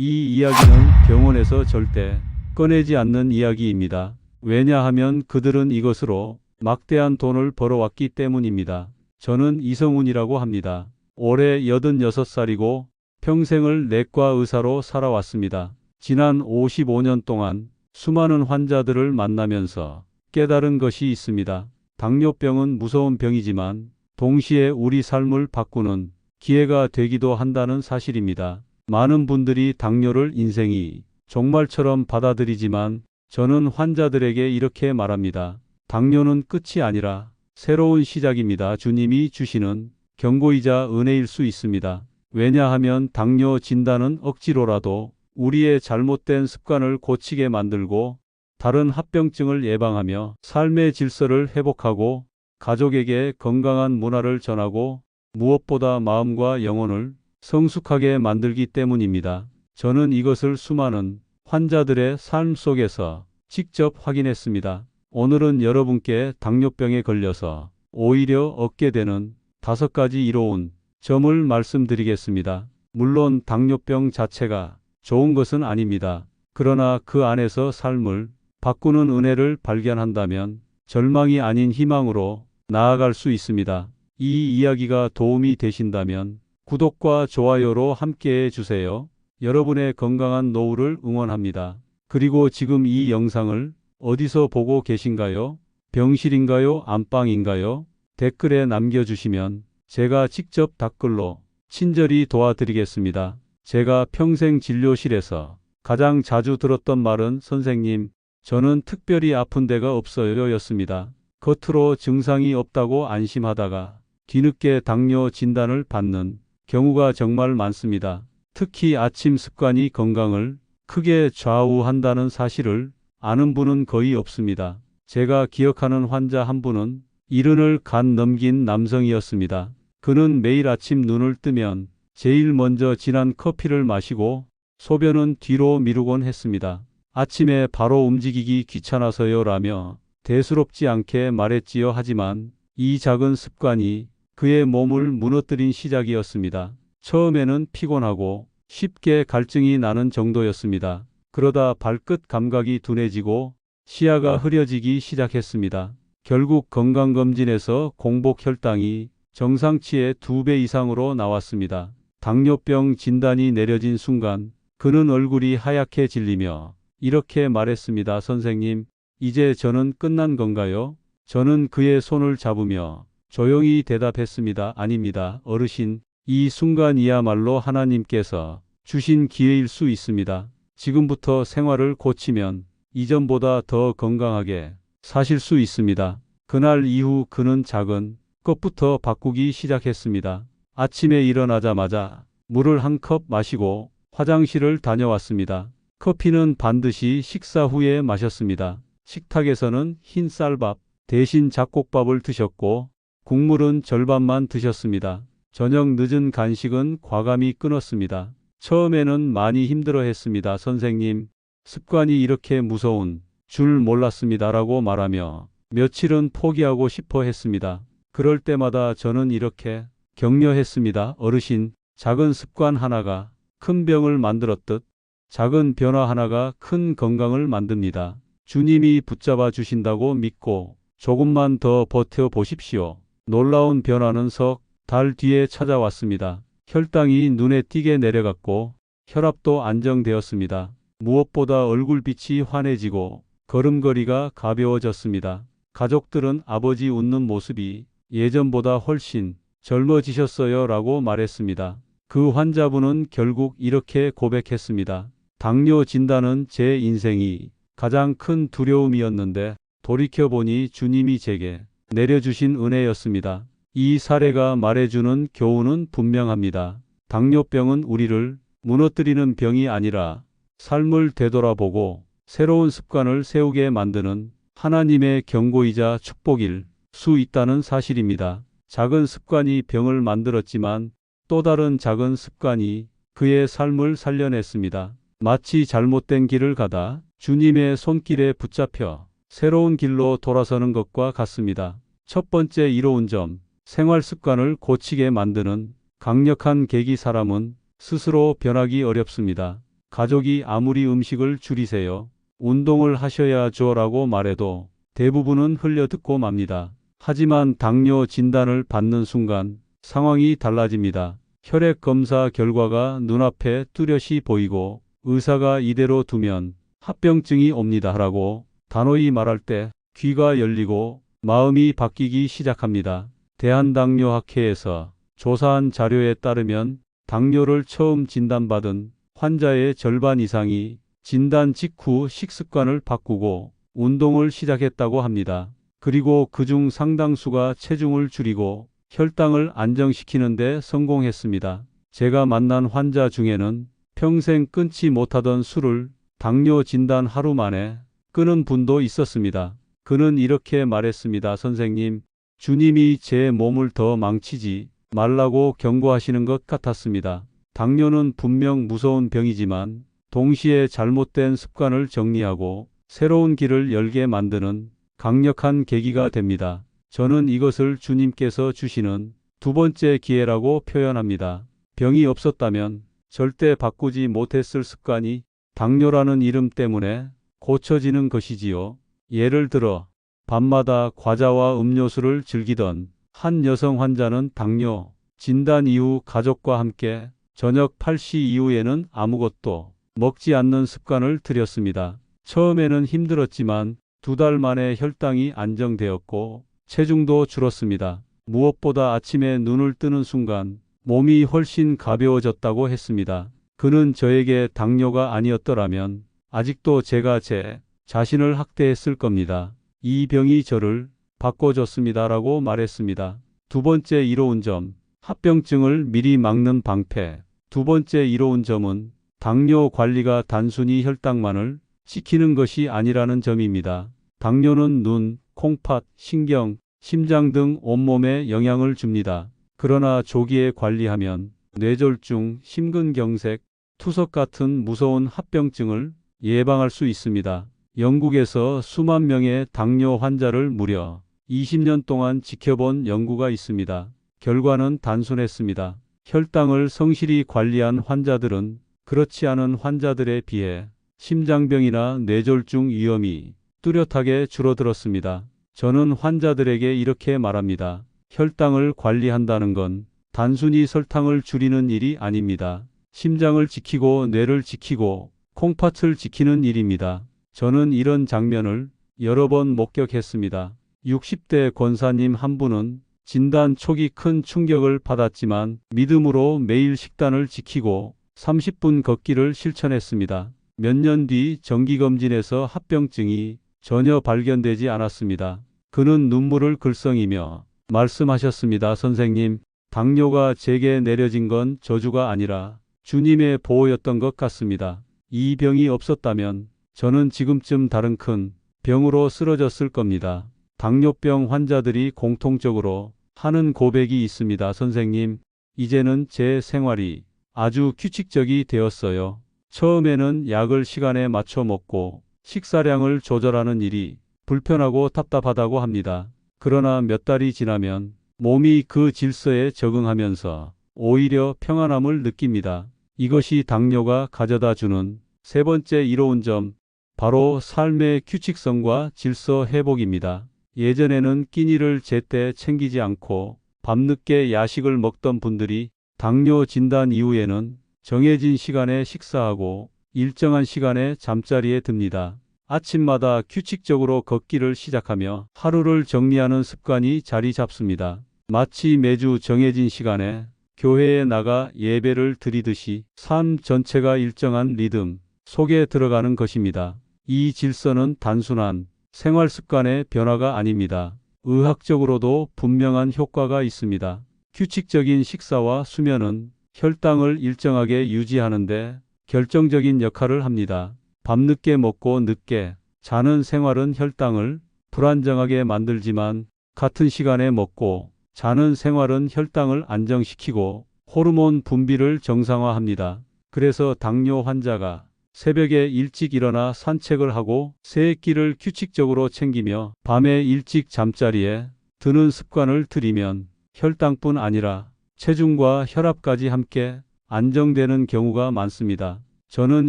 이 이야기는 병원에서 절대 꺼내지 않는 이야기입니다. 왜냐하면 그들은 이것으로 막대한 돈을 벌어왔기 때문입니다. 저는 이성훈이라고 합니다. 올해 86살이고 평생을 내과 의사로 살아왔습니다. 지난 55년 동안 수많은 환자들을 만나면서 깨달은 것이 있습니다. 당뇨병은 무서운 병이지만 동시에 우리 삶을 바꾸는 기회가 되기도 한다는 사실입니다. 많은 분들이 당뇨를 인생이 종말처럼 받아들이지만 저는 환자들에게 이렇게 말합니다. 당뇨는 끝이 아니라 새로운 시작입니다. 주님이 주시는 경고이자 은혜일 수 있습니다. 왜냐하면 당뇨 진단은 억지로라도 우리의 잘못된 습관을 고치게 만들고 다른 합병증을 예방하며 삶의 질서를 회복하고 가족에게 건강한 문화를 전하고 무엇보다 마음과 영혼을 성숙하게 만들기 때문입니다. 저는 이것을 수많은 환자들의 삶 속에서 직접 확인했습니다. 오늘은 여러분께 당뇨병에 걸려서 오히려 얻게 되는 다섯 가지 이로운 점을 말씀드리겠습니다. 물론 당뇨병 자체가 좋은 것은 아닙니다. 그러나 그 안에서 삶을 바꾸는 은혜를 발견한다면 절망이 아닌 희망으로 나아갈 수 있습니다. 이 이야기가 도움이 되신다면 구독과 좋아요로 함께해 주세요. 여러분의 건강한 노후를 응원합니다. 그리고 지금 이 영상을 어디서 보고 계신가요? 병실인가요? 안방인가요? 댓글에 남겨주시면 제가 직접 댓글로 친절히 도와드리겠습니다. 제가 평생 진료실에서 가장 자주 들었던 말은 선생님, 저는 특별히 아픈 데가 없어요 였습니다. 겉으로 증상이 없다고 안심하다가 뒤늦게 당뇨 진단을 받는 경우가 정말 많습니다. 특히 아침 습관이 건강을 크게 좌우한다는 사실을 아는 분은 거의 없습니다. 제가 기억하는 환자 한 분은 이른을 간 넘긴 남성이었습니다. 그는 매일 아침 눈을 뜨면 제일 먼저 진한 커피를 마시고 소변은 뒤로 미루곤 했습니다. 아침에 바로 움직이기 귀찮아서요 라며 대수롭지 않게 말했지요 하지만 이 작은 습관이 그의 몸을 무너뜨린 시작이었습니다. 처음에는 피곤하고 쉽게 갈증이 나는 정도였습니다. 그러다 발끝 감각이 둔해지고 시야가 흐려지기 시작했습니다. 결국 건강검진에서 공복 혈당이 정상치의 두배 이상으로 나왔습니다. 당뇨병 진단이 내려진 순간 그는 얼굴이 하얗게 질리며 이렇게 말했습니다. 선생님, 이제 저는 끝난 건가요? 저는 그의 손을 잡으며 조용히 대답했습니다. 아닙니다. 어르신, 이 순간이야말로 하나님께서 주신 기회일 수 있습니다. 지금부터 생활을 고치면 이전보다 더 건강하게 사실 수 있습니다. 그날 이후 그는 작은 것부터 바꾸기 시작했습니다. 아침에 일어나자마자 물을 한 컵 마시고 화장실을 다녀왔습니다. 커피는 반드시 식사 후에 마셨습니다. 식탁에서는 흰 쌀밥 대신 잡곡밥을 드셨고 국물은 절반만 드셨습니다. 저녁 늦은 간식은 과감히 끊었습니다. 처음에는 많이 힘들어 했습니다. 선생님, 습관이 이렇게 무서운 줄 몰랐습니다라고 말하며 며칠은 포기하고 싶어 했습니다. 그럴 때마다 저는 이렇게 격려했습니다. 어르신, 작은 습관 하나가 큰 병을 만들었듯 작은 변화 하나가 큰 건강을 만듭니다. 주님이 붙잡아 주신다고 믿고 조금만 더 버텨 보십시오. 놀라운 변화는 석 달 뒤에 찾아왔습니다. 혈당이 눈에 띄게 내려갔고 혈압도 안정되었습니다. 무엇보다 얼굴빛이 환해지고 걸음걸이가 가벼워졌습니다. 가족들은 아버지 웃는 모습이 예전보다 훨씬 젊어지셨어요 라고 말했습니다. 그 환자분은 결국 이렇게 고백했습니다. 당뇨 진단은 제 인생이 가장 큰 두려움이었는데 돌이켜보니 주님이 제게 내려주신 은혜였습니다. 이 사례가 말해주는 교훈은 분명합니다. 당뇨병은 우리를 무너뜨리는 병이 아니라 삶을 되돌아보고 새로운 습관을 세우게 만드는 하나님의 경고이자 축복일 수 있다는 사실입니다. 작은 습관이 병을 만들었지만 또 다른 작은 습관이 그의 삶을 살려냈습니다. 마치 잘못된 길을 가다 주님의 손길에 붙잡혀 새로운 길로 돌아서는 것과 같습니다. 첫 번째 이로운 점, 생활 습관을 고치게 만드는 강력한 계기 사람은 스스로 변하기 어렵습니다. 가족이 아무리 음식을 줄이세요. 운동을 하셔야죠 라고 말해도 대부분은 흘려듣고 맙니다. 하지만 당뇨 진단을 받는 순간 상황이 달라집니다. 혈액 검사 결과가 눈앞에 뚜렷이 보이고 의사가 이대로 두면 합병증이 옵니다 하라고 단호히 말할 때 귀가 열리고 마음이 바뀌기 시작합니다. 대한당뇨학회에서 조사한 자료에 따르면 당뇨를 처음 진단받은 환자의 절반 이상이 진단 직후 식습관을 바꾸고 운동을 시작했다고 합니다. 그리고 그중 상당수가 체중을 줄이고 혈당을 안정시키는 데 성공했습니다. 제가 만난 환자 중에는 평생 끊지 못하던 술을 당뇨 진단 하루 만에 끊은 분도 있었습니다. 그는 이렇게 말했습니다. 선생님, 주님이 제 몸을 더 망치지 말라고 경고하시는 것 같았습니다. 당뇨는 분명 무서운 병이지만 동시에 잘못된 습관을 정리하고 새로운 길을 열게 만드는 강력한 계기가 됩니다. 저는 이것을 주님께서 주시는 두 번째 기회라고 표현합니다. 병이 없었다면 절대 바꾸지 못했을 습관이 당뇨라는 이름 때문에 고쳐지는 것이지요. 예를 들어 밤마다 과자와 음료수를 즐기던 한 여성 환자는 당뇨 진단 이후 가족과 함께 저녁 8시 이후에는 아무것도 먹지 않는 습관을 들였습니다. 처음에는 힘들었지만 두 달 만에 혈당이 안정되었고 체중도 줄었습니다. 무엇보다 아침에 눈을 뜨는 순간 몸이 훨씬 가벼워졌다고 했습니다. 그는 저에게 당뇨가 아니었더라면 아직도 제가 제 자신을 학대했을 겁니다. 이 병이 저를 바꿔줬습니다라고 말했습니다. 두 번째 이로운 점, 합병증을 미리 막는 방패. 두 번째 이로운 점은 당뇨 관리가 단순히 혈당만을 지키는 것이 아니라는 점입니다. 당뇨는 눈, 콩팥, 신경, 심장 등 온몸에 영향을 줍니다. 그러나 조기에 관리하면 뇌졸중, 심근경색, 투석 같은 무서운 합병증을 예방할 수 있습니다. 영국에서 수만 명의 당뇨 환자를 무려 20년 동안 지켜본 연구가 있습니다. 결과는 단순했습니다. 혈당을 성실히 관리한 환자들은 그렇지 않은 환자들에 비해 심장병이나 뇌졸중 위험이 뚜렷하게 줄어들었습니다. 저는 환자들에게 이렇게 말합니다. 혈당을 관리한다는 건 단순히 설탕을 줄이는 일이 아닙니다. 심장을 지키고 뇌를 지키고 콩팥을 지키는 일입니다. 저는 이런 장면을 여러 번 목격했습니다. 60대 권사님 한 분은 진단 초기 큰 충격을 받았지만 믿음으로 매일 식단을 지키고 30분 걷기를 실천했습니다. 몇 년 뒤 정기검진에서 합병증이 전혀 발견되지 않았습니다. 그는 눈물을 글썽이며 말씀하셨습니다. 선생님, 당뇨가 제게 내려진 건 저주가 아니라 주님의 보호였던 것 같습니다. 이 병이 없었다면 저는 지금쯤 다른 큰 병으로 쓰러졌을 겁니다. 당뇨병 환자들이 공통적으로 하는 고백이 있습니다. 선생님, 이제는 제 생활이 아주 규칙적이 되었어요. 처음에는 약을 시간에 맞춰 먹고 식사량을 조절하는 일이 불편하고 답답하다고 합니다. 그러나 몇 달이 지나면 몸이 그 질서에 적응하면서 오히려 평안함을 느낍니다. 이것이 당뇨가 가져다 주는 세 번째 이로운 점, 바로 삶의 규칙성과 질서 회복입니다. 예전에는 끼니를 제때 챙기지 않고 밤늦게 야식을 먹던 분들이 당뇨 진단 이후에는 정해진 시간에 식사하고 일정한 시간에 잠자리에 듭니다. 아침마다 규칙적으로 걷기를 시작하며 하루를 정리하는 습관이 자리 잡습니다. 마치 매주 정해진 시간에 교회에 나가 예배를 드리듯이 삶 전체가 일정한 리듬 속에 들어가는 것입니다. 이 질서는 단순한 생활 습관의 변화가 아닙니다. 의학적으로도 분명한 효과가 있습니다. 규칙적인 식사와 수면은 혈당을 일정하게 유지하는데 결정적인 역할을 합니다. 밤늦게 먹고 늦게 자는 생활은 혈당을 불안정하게 만들지만 같은 시간에 먹고 자는 생활은 혈당을 안정시키고 호르몬 분비를 정상화합니다. 그래서 당뇨 환자가 새벽에 일찍 일어나 산책을 하고 새끼를 규칙적으로 챙기며 밤에 일찍 잠자리에 드는 습관을 들이면 혈당뿐 아니라 체중과 혈압까지 함께 안정되는 경우가 많습니다. 저는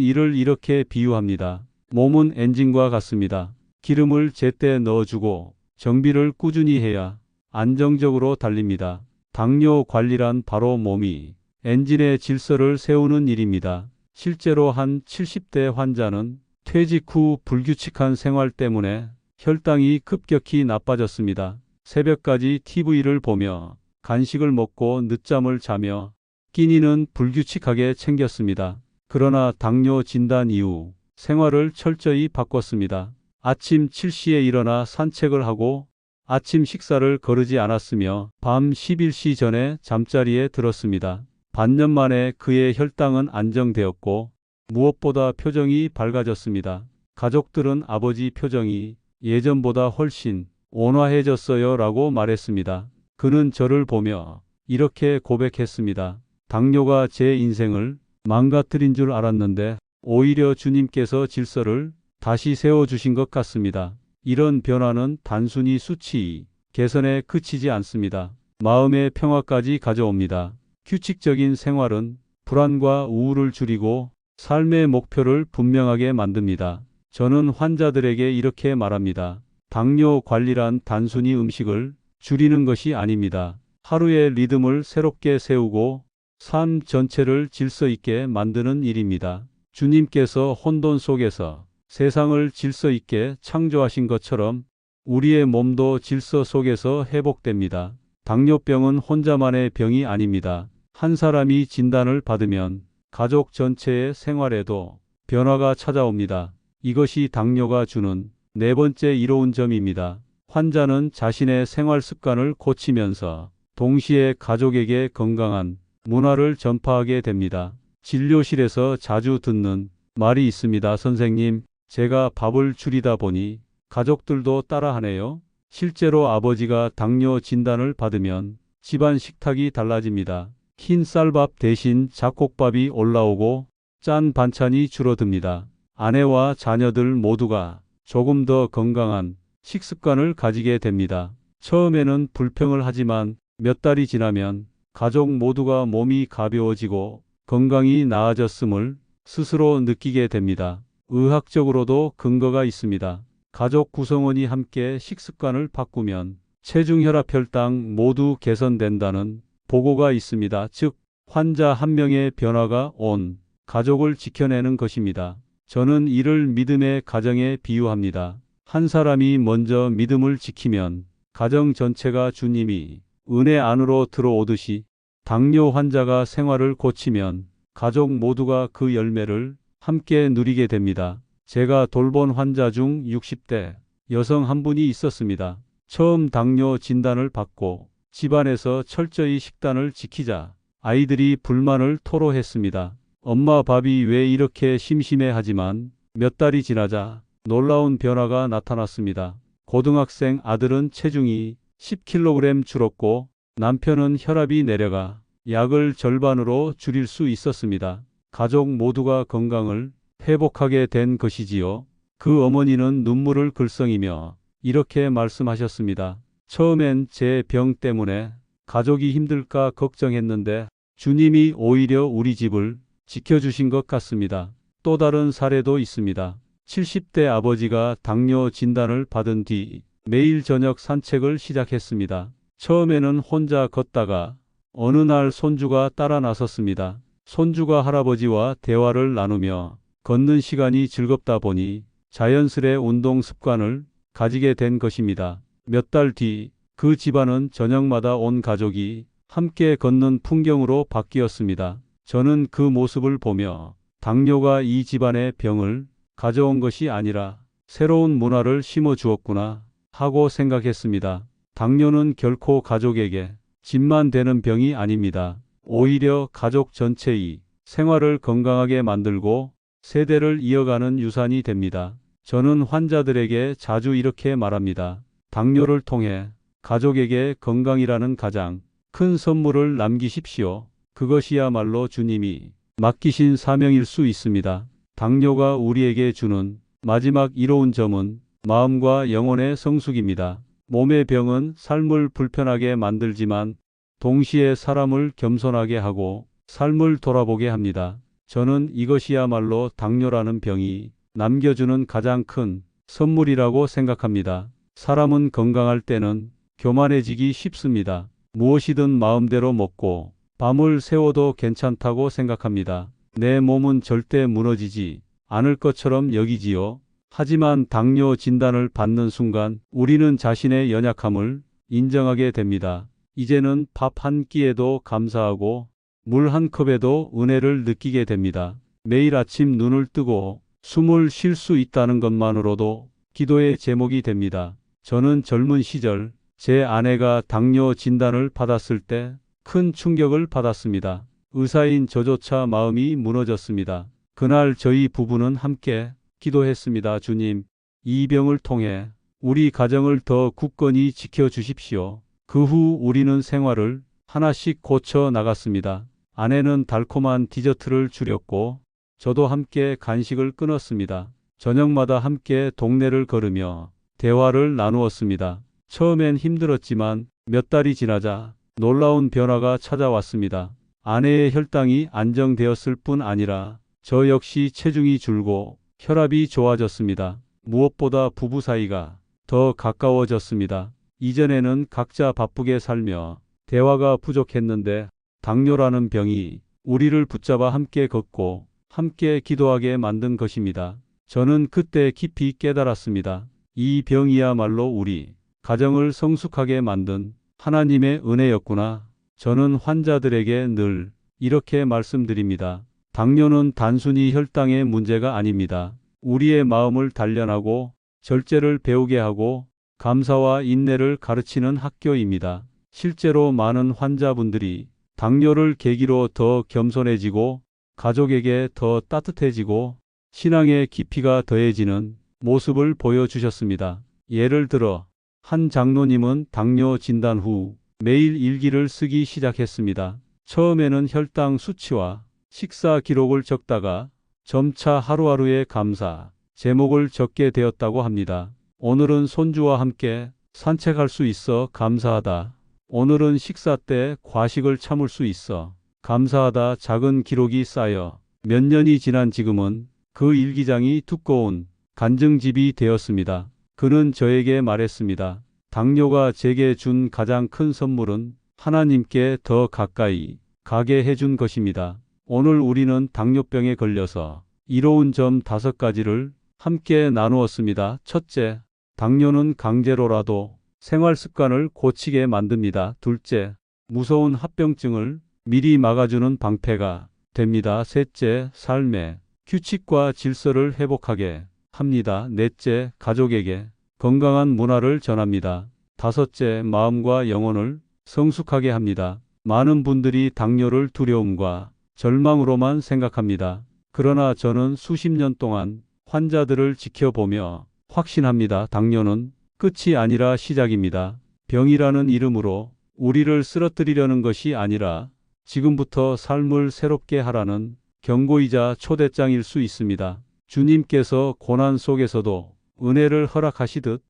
이를 이렇게 비유합니다. 몸은 엔진과 같습니다. 기름을 제때 넣어주고 정비를 꾸준히 해야 안정적으로 달립니다. 당뇨 관리란 바로 몸이 엔진의 질서를 세우는 일입니다. 실제로 한 70대 환자는 퇴직 후 불규칙한 생활 때문에 혈당이 급격히 나빠졌습니다. 새벽까지 TV를 보며 간식을 먹고 늦잠을 자며 끼니는 불규칙하게 챙겼습니다. 그러나 당뇨 진단 이후 생활을 철저히 바꿨습니다. 아침 7시에 일어나 산책을 하고 아침 식사를 거르지 않았으며 밤 11시 전에 잠자리에 들었습니다. 반년 만에 그의 혈당은 안정되었고 무엇보다 표정이 밝아졌습니다. 가족들은 아버지 표정이 예전보다 훨씬 온화해졌어요 라고 말했습니다. 그는 저를 보며 이렇게 고백했습니다. 당뇨가 제 인생을 망가뜨린 줄 알았는데 오히려 주님께서 질서를 다시 세워주신 것 같습니다. 이런 변화는 단순히 수치 개선에 그치지 않습니다. 마음의 평화까지 가져옵니다. 규칙적인 생활은 불안과 우울을 줄이고 삶의 목표를 분명하게 만듭니다. 저는 환자들에게 이렇게 말합니다. 당뇨 관리란 단순히 음식을 줄이는 것이 아닙니다. 하루의 리듬을 새롭게 세우고 삶 전체를 질서 있게 만드는 일입니다. 주님께서 혼돈 속에서 세상을 질서 있게 창조하신 것처럼 우리의 몸도 질서 속에서 회복됩니다. 당뇨병은 혼자만의 병이 아닙니다. 한 사람이 진단을 받으면 가족 전체의 생활에도 변화가 찾아옵니다. 이것이 당뇨가 주는 네 번째 이로운 점입니다. 환자는 자신의 생활 습관을 고치면서 동시에 가족에게 건강한 문화를 전파하게 됩니다. 진료실에서 자주 듣는 말이 있습니다. 선생님, 제가 밥을 줄이다 보니 가족들도 따라하네요. 실제로 아버지가 당뇨 진단을 받으면 집안 식탁이 달라집니다. 흰 쌀밥 대신 잡곡밥이 올라오고 짠 반찬이 줄어듭니다. 아내와 자녀들 모두가 조금 더 건강한 식습관을 가지게 됩니다. 처음에는 불평을 하지만 몇 달이 지나면 가족 모두가 몸이 가벼워지고 건강이 나아졌음을 스스로 느끼게 됩니다. 의학적으로도 근거가 있습니다. 가족 구성원이 함께 식습관을 바꾸면 체중, 혈압, 혈당 모두 개선된다는 보고가 있습니다. 즉, 환자 한 명의 변화가 온 가족을 지켜내는 것입니다. 저는 이를 믿음의 가정에 비유합니다. 한 사람이 먼저 믿음을 지키면 가정 전체가 주님이 은혜 안으로 들어오듯이 당뇨 환자가 생활을 고치면 가족 모두가 그 열매를 함께 누리게 됩니다. 제가 돌본 환자 중 60대 여성 한 분이 있었습니다. 처음 당뇨 진단을 받고 집안에서 철저히 식단을 지키자 아이들이 불만을 토로했습니다. 엄마 밥이 왜 이렇게 심심해 하지만 몇 달이 지나자 놀라운 변화가 나타났습니다. 고등학생 아들은 체중이 10kg 줄었고 남편은 혈압이 내려가 약을 절반으로 줄일 수 있었습니다. 가족 모두가 건강을 회복하게 된 것이지요. 그 어머니는 눈물을 글썽이며 이렇게 말씀하셨습니다. 처음엔 제 병 때문에 가족이 힘들까 걱정했는데 주님이 오히려 우리 집을 지켜주신 것 같습니다. 또 다른 사례도 있습니다. 70대 아버지가 당뇨 진단을 받은 뒤 매일 저녁 산책을 시작했습니다. 처음에는 혼자 걷다가 어느 날 손주가 따라 나섰습니다. 손주가 할아버지와 대화를 나누며 걷는 시간이 즐겁다 보니 자연스레 운동 습관을 가지게 된 것입니다. 몇 달 뒤 그 집안은 저녁마다 온 가족이 함께 걷는 풍경으로 바뀌었습니다. 저는 그 모습을 보며 당뇨가 이 집안의 병을 가져온 것이 아니라 새로운 문화를 심어 주었구나 하고 생각했습니다. 당뇨는 결코 가족에게 집만 되는 병이 아닙니다. 오히려 가족 전체의 생활을 건강하게 만들고 세대를 이어가는 유산이 됩니다. 저는 환자들에게 자주 이렇게 말합니다. 당뇨를 통해 가족에게 건강이라는 가장 큰 선물을 남기십시오. 그것이야말로 주님이 맡기신 사명일 수 있습니다. 당뇨가 우리에게 주는 마지막 이로운 점은 마음과 영혼의 성숙입니다. 몸의 병은 삶을 불편하게 만들지만 동시에 사람을 겸손하게 하고 삶을 돌아보게 합니다. 저는 이것이야말로 당뇨라는 병이 남겨주는 가장 큰 선물이라고 생각합니다. 사람은 건강할 때는 교만해지기 쉽습니다. 무엇이든 마음대로 먹고 밤을 새워도 괜찮다고 생각합니다. 내 몸은 절대 무너지지 않을 것처럼 여기지요. 하지만 당뇨 진단을 받는 순간 우리는 자신의 연약함을 인정하게 됩니다. 이제는 밥 한 끼에도 감사하고 물 한 컵에도 은혜를 느끼게 됩니다. 매일 아침 눈을 뜨고 숨을 쉴 수 있다는 것만으로도 기도의 제목이 됩니다. 저는 젊은 시절 제 아내가 당뇨 진단을 받았을 때 큰 충격을 받았습니다. 의사인 저조차 마음이 무너졌습니다. 그날 저희 부부는 함께 기도했습니다. 주님, 이 병을 통해 우리 가정을 더 굳건히 지켜 주십시오. 그 후 우리는 생활을 하나씩 고쳐 나갔습니다. 아내는 달콤한 디저트를 줄였고 저도 함께 간식을 끊었습니다. 저녁마다 함께 동네를 걸으며 대화를 나누었습니다. 처음엔 힘들었지만 몇 달이 지나자 놀라운 변화가 찾아왔습니다. 아내의 혈당이 안정되었을 뿐 아니라 저 역시 체중이 줄고 혈압이 좋아졌습니다. 무엇보다 부부 사이가 더 가까워졌습니다. 이전에는 각자 바쁘게 살며 대화가 부족했는데 당뇨라는 병이 우리를 붙잡아 함께 걷고 함께 기도하게 만든 것입니다. 저는 그때 깊이 깨달았습니다. 이 병이야말로 우리 가정을 성숙하게 만든 하나님의 은혜였구나. 저는 환자들에게 늘 이렇게 말씀드립니다. 당뇨는 단순히 혈당의 문제가 아닙니다. 우리의 마음을 단련하고 절제를 배우게 하고 감사와 인내를 가르치는 학교입니다. 실제로 많은 환자분들이 당뇨를 계기로 더 겸손해지고 가족에게 더 따뜻해지고 신앙의 깊이가 더해지는 모습을 보여주셨습니다. 예를 들어 한 장로님은 당뇨 진단 후 매일 일기를 쓰기 시작했습니다. 처음에는 혈당 수치와 식사 기록을 적다가 점차 하루하루의 감사, 제목을 적게 되었다고 합니다. 오늘은 손주와 함께 산책할 수 있어 감사하다. 오늘은 식사 때 과식을 참을 수 있어 감사하다 작은 기록이 쌓여 몇 년이 지난 지금은 그 일기장이 두꺼운 간증집이 되었습니다. 그는 저에게 말했습니다. 당뇨가 제게 준 가장 큰 선물은 하나님께 더 가까이 가게 해준 것입니다. 오늘 우리는 당뇨병에 걸려서 이로운 점 다섯 가지를 함께 나누었습니다. 첫째, 당뇨는 강제로라도 생활 습관을 고치게 만듭니다. 둘째, 무서운 합병증을 미리 막아주는 방패가 됩니다. 셋째, 삶의 규칙과 질서를 회복하게 합니다. 넷째, 가족에게 건강한 문화를 전합니다. 다섯째, 마음과 영혼을 성숙하게 합니다. 많은 분들이 당뇨를 두려움과 절망으로만 생각합니다. 그러나 저는 수십 년 동안 환자들을 지켜보며 확신합니다. 당뇨는 끝이 아니라 시작입니다. 병이라는 이름으로 우리를 쓰러뜨리려는 것이 아니라 지금부터 삶을 새롭게 하라는 경고이자 초대장일 수 있습니다. 주님께서 고난 속에서도 은혜를 허락하시듯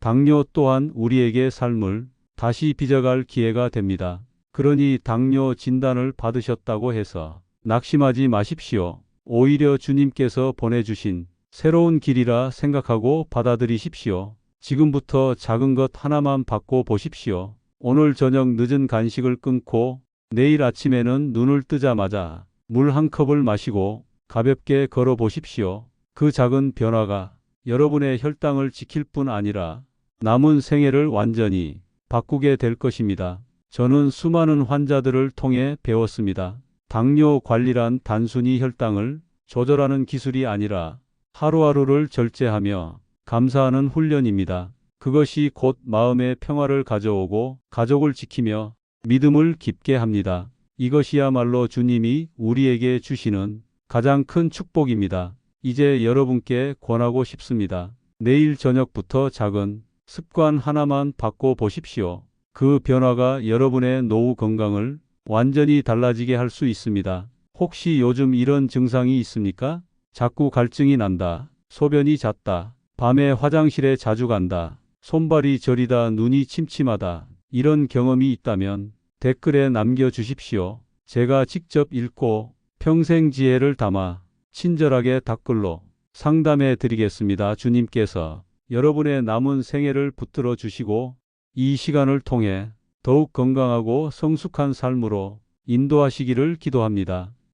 당뇨 또한 우리에게 삶을 다시 빚어갈 기회가 됩니다. 그러니 당뇨 진단을 받으셨다고 해서 낙심하지 마십시오. 오히려 주님께서 보내주신 새로운 길이라 생각하고 받아들이십시오. 지금부터 작은 것 하나만 받고 보십시오. 오늘 저녁 늦은 간식을 끊고 내일 아침에는 눈을 뜨자마자 물 한 컵을 마시고 가볍게 걸어 보십시오. 그 작은 변화가 여러분의 혈당을 지킬 뿐 아니라 남은 생애를 완전히 바꾸게 될 것입니다. 저는 수많은 환자들을 통해 배웠습니다. 당뇨 관리란 단순히 혈당을 조절하는 기술이 아니라 하루하루를 절제하며 감사하는 훈련입니다. 그것이 곧 마음의 평화를 가져오고 가족을 지키며 믿음을 깊게 합니다. 이것이야말로 주님이 우리에게 주시는 가장 큰 축복입니다. 이제 여러분께 권하고 싶습니다. 내일 저녁부터 작은 습관 하나만 바꿔 보십시오. 그 변화가 여러분의 노후 건강을 완전히 달라지게 할 수 있습니다. 혹시 요즘 이런 증상이 있습니까? 자꾸 갈증이 난다. 소변이 잦다. 밤에 화장실에 자주 간다. 손발이 저리다. 눈이 침침하다. 이런 경험이 있다면 댓글에 남겨주십시오. 제가 직접 읽고 평생 지혜를 담아 친절하게 답글로 상담해 드리겠습니다. 주님께서 여러분의 남은 생애를 붙들어 주시고 이 시간을 통해 더욱 건강하고 성숙한 삶으로 인도하시기를 기도합니다.